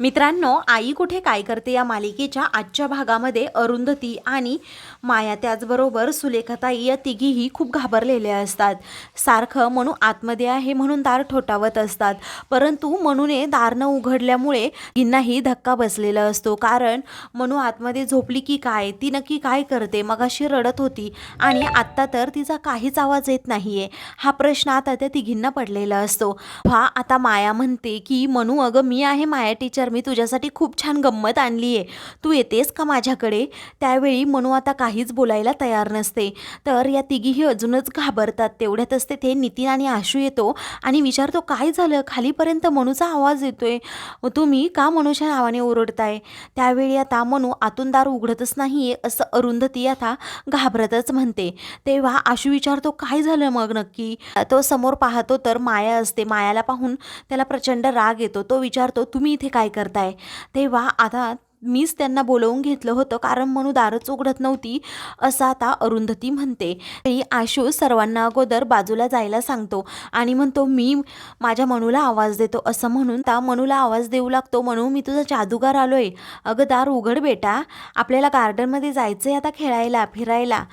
मित्रांनो आई कुठे काय करते या मालिकेच्या आजच्या भागामध्ये अरुंधती आणि माया? त्याचबरोबर सुलेखाताई या तिघीही खूप घाबरलेल्या असतात. सारखं मनू आतमध्ये आहे म्हणून दार ठोठावत असतात. परंतु मनूने दार न उघडल्यामुळे तिघींनाही धक्का बसलेला असतो. कारण मनू आतमध्ये झोपली की काय? ती नक्की काय करते? मगाशी रडत होती आणि आत्ता तर तिचा काहीच आवाज येत नाहीये. हा प्रश्न आता त्या तिघींना पडलेला असतो. हा आता माया म्हणते की मनू अगं मी आहे माया टीचर मी तुझ्यासाठी खूप छान गंमत आणली आहे तू येतेस का माझ्याकडे? त्यावेळी मनू आता काहीच बोलायला तयार नसते. तर या तिघीही अजूनच घाबरतात. तेवढ्यातच ते नितीन आणि आशू येतो आणि विचारतो काय झालं? खालीपर्यंत मनूचा आवाज येतोय. तुम्ही का मनूच्या नावाने ओरडताय? त्यावेळी आता मनू आतून दार उघडतच आहे असं अरुंधती आता घाबरतच म्हणते. तेव्हा आशू विचारतो काय झालं मग नक्की? तो समोर पाहतो तर माया असते. मायाला पाहून त्याला प्रचंड राग येतो. तो विचारतो तुम्ही इथे काय कर करताय. तेव्हा आता मीच त्यांना बोलवून घेतलं होतं कारण मनू दारच उघडत नव्हती असं आता अरुंधती म्हणते. आणि आशू सर्वांना अगोदर बाजूला जायला सांगतो आणि म्हणतो मी माझ्या मनूला आवाज देतो असं म्हणून त्या मनूला आवाज देऊ लागतो. म्हणून मी तुझा जादूगार आलोय. अगं दार उघड बेटा. आपल्याला गार्डनमध्ये जायचंय आता खेळायला फिरायला.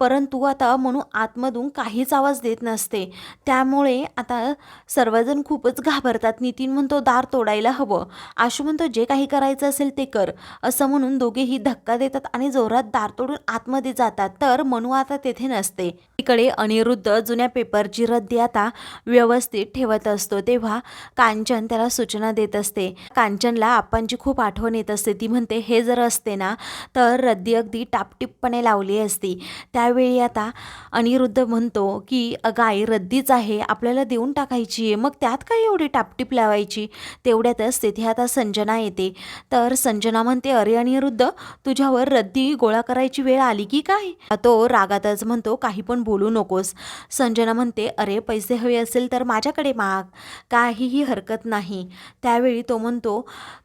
परंतु आता म्हणून आतमधून काहीच आवाज देत नसते. त्यामुळे आता सर्वजण खूपच घाबरतात. नितीन म्हणतो दार तोडायला हवं. आशू म्हणतो जे काही करायचं असेल ते कर. असं म्हणून दोघेही धक्का देतात आणि जोरात दार तोडून आतमध्ये जातात. तर मनू आता तेथे नसते. इकडे अनिरुद्ध जुन्या पेपरची रद्दी आता व्यवस्थित ठेवत असतो. तेव्हा कांचन त्याला सूचना देत असते. कांचनला आपांची खूप आठवण येत असते. ती म्हणते हे जर असते ना तर रद्दी अगदी टापटीपपणे लावली असती. त्या त्यावेळी आता अनिरुद्ध म्हणतो की गाय रद्दीच आहे आपल्याला देऊन टाकायची आहे. मग त्यात काय एवढी टापटीप लावायची? तेवढ्यातच तेथे आता संजना येते. तर संजना म्हणते अरे अनिरुद्ध तुझ्यावर रद्दी गोळा करायची वेळ आली की काय? तो रागातच म्हणतो काही पण बोलू नकोस. संजना म्हणते अरे पैसे हवे असेल तर माझ्याकडे माग. काहीही हरकत नाही. त्यावेळी तो म्हणतो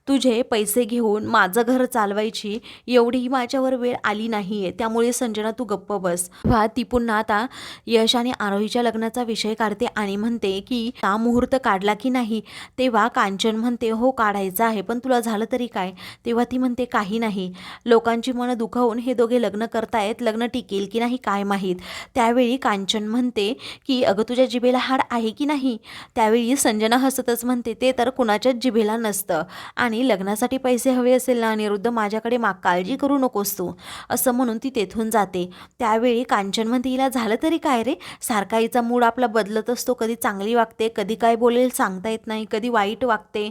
तुझे पैसे घेऊन माझं घर चालवायची एवढी माझ्यावर वेळ आली नाही आहे त्यामुळे संजना तू गप्प बस. वा ती पुन्हा आता यश आणि आरोहीच्या लग्नाचा विषय काढते आणि म्हणते की हा मुहूर्त काढला की नाही? तेव्हा कांचन म्हणते हो काढायचं आहे पण तुला झालं तरी काय? तेव्हा ती म्हणते काही नाही. लोकांची मनं दुखावून हे दोघे लग्न करतायत. लग्न टिकेल की नाही काय माहीत. त्यावेळी कांचन म्हणते की अगं तुझ्या जिभेला हाड आहे की नाही? त्यावेळी संजना हसतच म्हणते ते तर कुणाच्याच जिभेला नसतं. आणि लग्नासाठी पैसे हवे असेल ना अनिरुद्ध माझ्याकडे माग काळजी करू नकोस तू. असं म्हणून ती तेथून जाते. त्या त्यावेळी कांचन म्हणते हिला झालं तरी काय रे? सारखा हिचा मूड आपला बदलत असतो. कधी चांगली वागते कधी काय बोलेल सांगता येत नाही कधी वाईट वागते.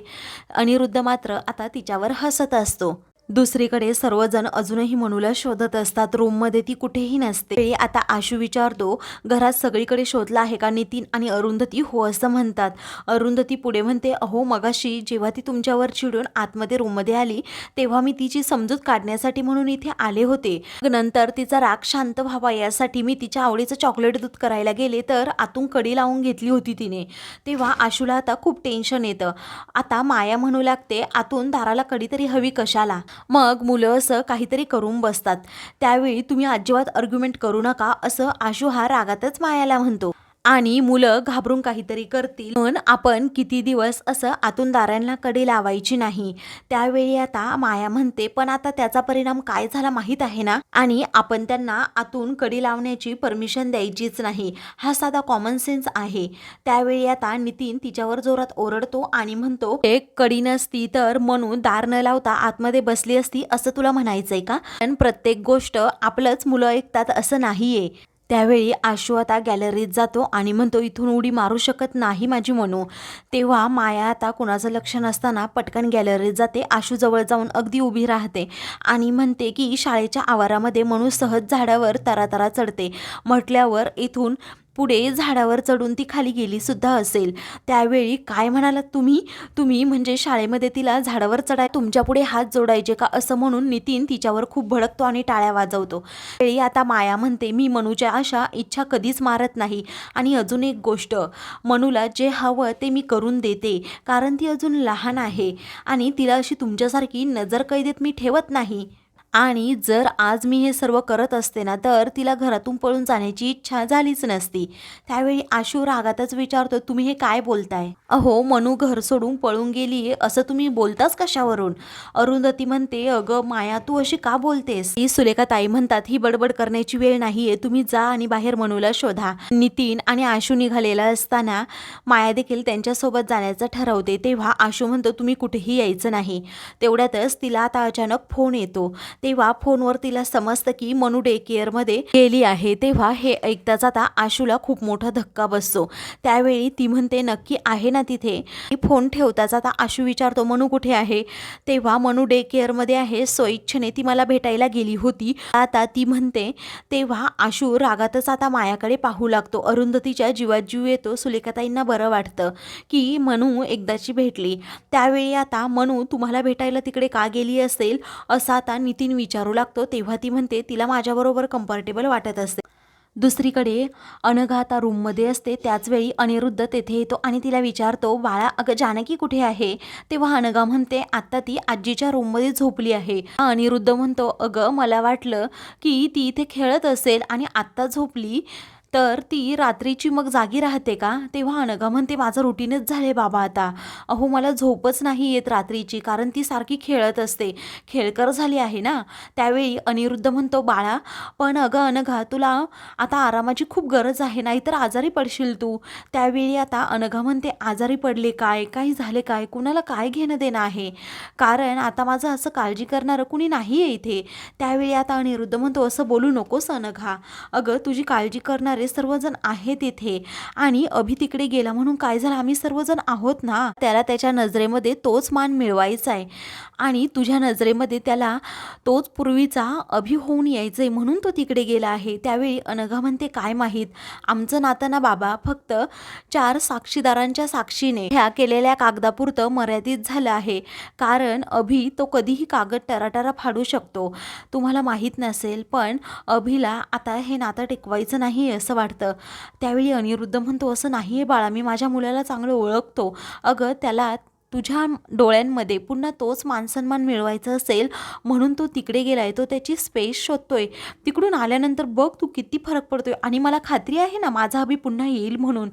अनिरुद्ध मात्र आता तिच्यावर हसत असतो. दुसरीकडे सर्वजण अजूनही मनूला शोधत असतात. रूममध्ये ती कुठेही नसते. आता आशू विचारतो घरात सगळीकडे शोधला आहे का नितीन आणि अरुंधती? हो असं म्हणतात. अरुंधती पुढे म्हणते अहो मगाशी जेव्हा ती तुमच्यावर चिडून आतमध्ये रूममध्ये आली तेव्हा मी तिची समजूत काढण्यासाठी म्हणून इथे आले होते. नंतर तिचा राग शांत व्हावा यासाठी मी तिच्या आवडीचं चॉकलेट दूध करायला गेले तर आतून कडी लावून घेतली होती तिने. तेव्हा आशूला आता खूप टेन्शन येतं. आता माया म्हणू लागते आतून दाराला कडी तरी हवी कशाला. मग मुलं असं काहीतरी करून बसतात. त्यावेळी तुम्ही अजिबात आर्ग्युमेंट करू नका असं आशू हा रागातच मायाला म्हणतो. आणि मुलं घाबरून काहीतरी करतील. म्हणून आपण किती दिवस असं आतून दारांना कडे लावायची नाही. त्यावेळी आता माया म्हणते पण आता त्याचा परिणाम काय झाला माहीत आहे ना? आणि आपण त्यांना आतून कडी लावण्याची परमिशन द्यायचीच नाही. हा साधा कॉमन सेन्स आहे. त्यावेळी आता नितीन तिच्यावर जोरात ओरडतो आणि म्हणतो एक कडी नसती तर म्हणून दार न लावता आतमध्ये बसली असती असं तुला म्हणायचंय का? पण प्रत्येक गोष्ट आपलंच मुलं ऐकतात असं नाहीये. त्यावेळी आशू आता गॅलरीत जातो आणि म्हणतो इथून उडी मारू शकत नाही माझी मनू. तेव्हा माया आता कुणाचं लक्ष नसताना पटकन गॅलरीत जाते. आशू जवळ जाऊन अगदी उभी राहते आणि म्हणते की शाळेच्या आवारामध्ये मनू सहज झाडावर तरातरा चढते. म्हटल्यावर इथून पुढे झाडावर चढून ती खाली गेली सुद्धा असेल. त्यावेळी काय म्हणालात तुम्ही? तुम्ही म्हणजे शाळेमध्ये तिला झाडावर चढाय तुमच्यापुढे हात जोडायचे का असं म्हणून नितीन तिच्यावर खूप भडकतो आणि टाळ्या वाजवतो. वेळी आता माया म्हणते मी मनूच्या अशा इच्छा कधीच मारत नाही. आणि अजून एक गोष्ट मनूला जे हवं ते मी करून देते कारण ती अजून लहान आहे. आणि तिला अशी तुमच्यासारखी नजर कैदेत मी ठेवत नाही. आणि जर आज मी हे सर्व करत असते ना तर तिला घरातून पळून जाण्याची इच्छा झालीच नसती. त्यावेळी आशू रागातच विचारतो तुम्ही हे काय बोलताय? अहो मनू घर सोडून पळून गेली असं तुम्ही बोलताच कशावरून? अरुंधती म्हणते अगं माया तू अशी का बोलतेस? ही सुलेखा ताई म्हणतात ही बडबड करण्याची वेळ नाहीये. तुम्ही जा आणि बाहेर मनूला शोधा. नितीन आणि आशू निघालेला असताना माया देखील त्यांच्यासोबत जाण्याचं ठरवते. तेव्हा आशू म्हणतो तुम्ही कुठेही यायचं नाही. तेवढ्यातच तिला आता अचानक फोन येतो. तेव्हा फोनवर तिला समजतं की मनू डे केअरमध्ये गेली आहे. तेव्हा हे ऐकताच आता आशूला खूप मोठा धक्का बसतो. त्यावेळी ती म्हणते नक्की आहे ना तिथे? फोन ठेवताच आता आशू विचारतो मनू कुठे आहे? तेव्हा मनू डे केअरमध्ये आहे. स्वइच्छेने ती मला भेटायला गेली होती. आता ती म्हणते तेव्हा आशू रागातच आता मायाकडे पाहू लागतो. अरुंधतीच्या जीवात जीव येतो. सुलेखाताईंना बरं वाटतं की मनू एकदाची भेटली. त्यावेळी आता मनू तुम्हाला भेटायला तिकडे का गेली असेल? असं आता नितीन विचारू लागतो तेव्हा ती म्हणते तिला माझ्याबरोबर कम्फर्टेबल वाटत असते. दुसरीकडे अनघा आता रूममध्ये असते. त्याचवेळी अनिरुद्ध तेथे येतो आणि तिला विचारतो बाळा अगं जानकी कुठे आहे? तेव्हा अनघा म्हणते आत्ता ती आजीच्या रूममध्ये झोपली आहे. अनिरुद्ध म्हणतो अगं मला वाटलं की ती इथे खेळत असेल आणि आत्ता झोपली तर ती रात्रीची मग जागी राहते का? तेव्हा अनघा म्हणते माझं रुटीनच झाले बाबा आता. अहो मला झोपच नाही येत रात्रीची कारण ती सारखी खेळत असते. खेळकर झाली आहे ना? त्यावेळी अनिरुद्ध म्हणतो बाळा पण अगं अनघा तुला आता आरामाची खूप गरज आहे नाहीतर आजारी पडशील तू. त्यावेळी आता अनघा म्हणते आजारी पडले काय? काही झाले काय? कुणाला काय घेणं देणं आहे? कारण आता माझं असं काळजी करणारं कुणी नाही आहे इथे. त्यावेळी आता अनिरुद्ध म्हणतो असं बोलू नकोस अनघा. अगं तुझी काळजी करणारे सर्वजण आहेत इथे. आणि अभि तिकडे गेला म्हणून काय झालं? आम्ही सर्वजण आहोत ना? त्याला त्याच्या नजरेमध्ये तोच मान मिळवायचा आहे. आणि तुझ्या नजरेमध्ये त्याला तोच पूर्वीचा अभि होऊन यायचंय म्हणून तो तिकडे गेला आहे. त्यावेळी अनघा म्हणते काय माहीत? आमचं नातं ना बाबा फक्त चार साक्षीदारांच्या साक्षीने ह्या केलेल्या कागदापुरतं मर्यादित झालं आहे. कारण अभि तो कधीही कागद टराटरा फाडू शकतो. तुम्हाला माहीत नसेल पण अभिला आता हे नातं टिकवायचं नाही असं वाटतं. त्यावेळी अनिरुद्ध म्हणतो असं नाही आहे बाळा मी माझ्या मुलाला चांगलं ओळखतो. अगं त्याला तुझ्या डोळ्यांमध्ये पुन्हा तोच मानसन्मान मिळवायचा असेल म्हणून तो तिकडे गेलाय तो त्याची स्पेस शोधतोय. तिकडून आल्यानंतर बघ तू किती फरक पडतोय. आणि मला खात्री आहे ना माझा अभि पुन्हा येईल म्हणून.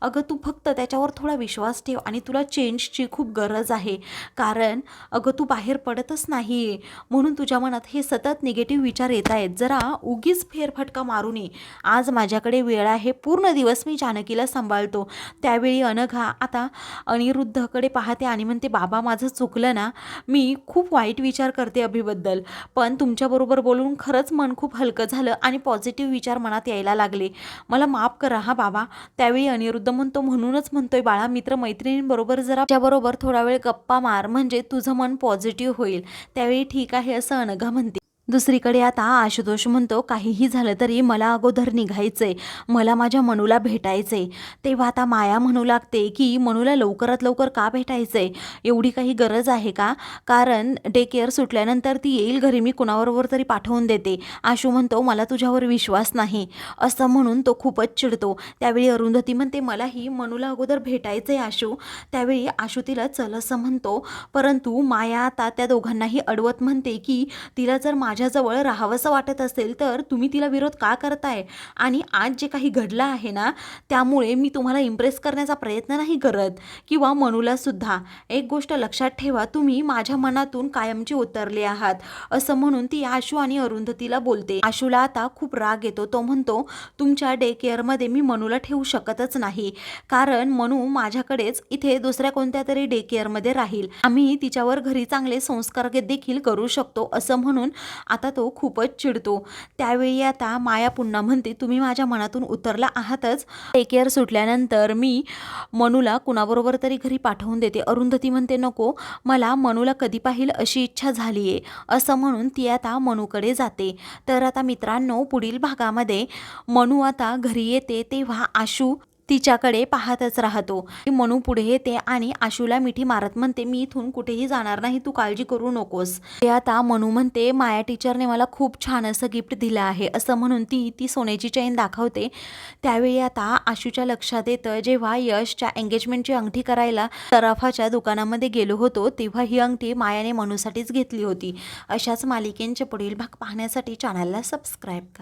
अगं तू फक्त त्याच्यावर थोडा विश्वास ठेव आणि तुला चेंजची खूप गरज आहे. कारण अगं तू बाहेर पडतच नाही आहे म्हणून तुझ्या मनात हे सतत निगेटिव्ह विचार येत आहेत. जरा उगीच फेरफटका मारू नये. आज माझ्याकडे वेळ आहे. पूर्ण दिवस मी जानकीला सांभाळतो. त्यावेळी अनघा आता अनिरुद्धकडे पाहते आणि म्हणते बाबा माझं चुकलं ना मी खूप वाईट विचार करते अभिबद्दल. पण तुमच्याबरोबर बोलून खरंच मन खूप हलकं झालं आणि पॉझिटिव्ह विचार मनात यायला लागले. मला माफ करा हा बाबा. त्यावेळी अनिरुद्ध म्हणतो म्हणूनच म्हणतोय बाळा मित्र मैत्रिणींबरोबर जरा त्याबरोबर थोडा वेळ गप्पा मार. म्हणजे तुझं मन पॉझिटिव्ह होईल. त्यावेळी ठीक आहे असं अनघा म्हणते. दुसरीकडे आता आशुतोष म्हणतो काहीही झालं तरी मला अगोदर निघायचंय. मला माझ्या मनूला भेटायचंय. तेव्हा आता माया म्हणू लागते की मनूला लवकरात लवकर का भेटायचंय? एवढी काही गरज आहे का? कारण डे केअर सुटल्यानंतर ती येईल घरी मी कुणाबरोबर तरी पाठवून देते. आशू म्हणतो मला तुझ्यावर विश्वास नाही. असं म्हणून तो खूपच चिडतो. त्यावेळी अरुंधती म्हणते मलाही मनूला अगोदर भेटायचंय आशू. त्यावेळी आशू तिला चल असं म्हणतो. परंतु माया आता त्या दोघांनाही अडवत म्हणते की तिला जर माझ्या माझ्याजवळ राहावंसं वाटत असेल तर तुम्ही तिला विरोध का करताय? आणि आज जे काही घडलं आहे ना त्यामुळे मी तुम्हाला इम्प्रेस करण्याचा प्रयत्न नाही करत. किंवा मनूला सुद्धा. एक गोष्ट लक्षात ठेवा तुम्ही माझ्या मनातून कायमची उतरले आहात. असं म्हणून ती आशू आणि अरुंधतीला बोलते. आशूला आता खूप राग येतो. तो म्हणतो तुमच्या डे केअरमध्ये मी मनूला ठेवू शकतच नाही. कारण मनू माझ्याकडेच इथे दुसऱ्या कोणत्या तरी डे केअरमध्ये राहील. आम्ही तिच्यावर घरी चांगले संस्कार देखील करू शकतो. असं म्हणून आता तो खूपच चिडतो. त्यावेळी आता माया पुन्हा म्हणते तुम्ही माझ्या मनातून उतरला आहातच. डे केअर सुटल्यानंतर मी मनूला कुणाबरोबर तरी घरी पाठवून देते. अरुंधती म्हणते नको. मला मनूला कधी पाहिल अशी इच्छा झाली आहे असं म्हणून ती आता मनूकडे जाते. तर आता मित्रांनो पुढील भागामध्ये मनू आता घरी येते तेव्हा आशू तिच्याकडे पाहतच राहतो. मनू पुढे येते आणि आशूला मिठी मारत म्हणते मी इथून कुठेही जाणार नाही तू काळजी करू नकोस. ते आता मनू म्हणते माया टीचरने मला खूप छान असं गिफ्ट दिलं आहे. असं म्हणून ती ती सोन्याची चैन दाखवते. त्यावेळी आता आशूच्या लक्षात येतं जेव्हा यशच्या एंगेजमेंटची अंगठी करायला सराफाच्या दुकानामध्ये गेलो होतो तेव्हा ही अंगठी मायाने मनूसाठीच घेतली होती. अशाच मालिकेंचे पुढील भाग पाहण्यासाठी चॅनलला सबस्क्राईब करा.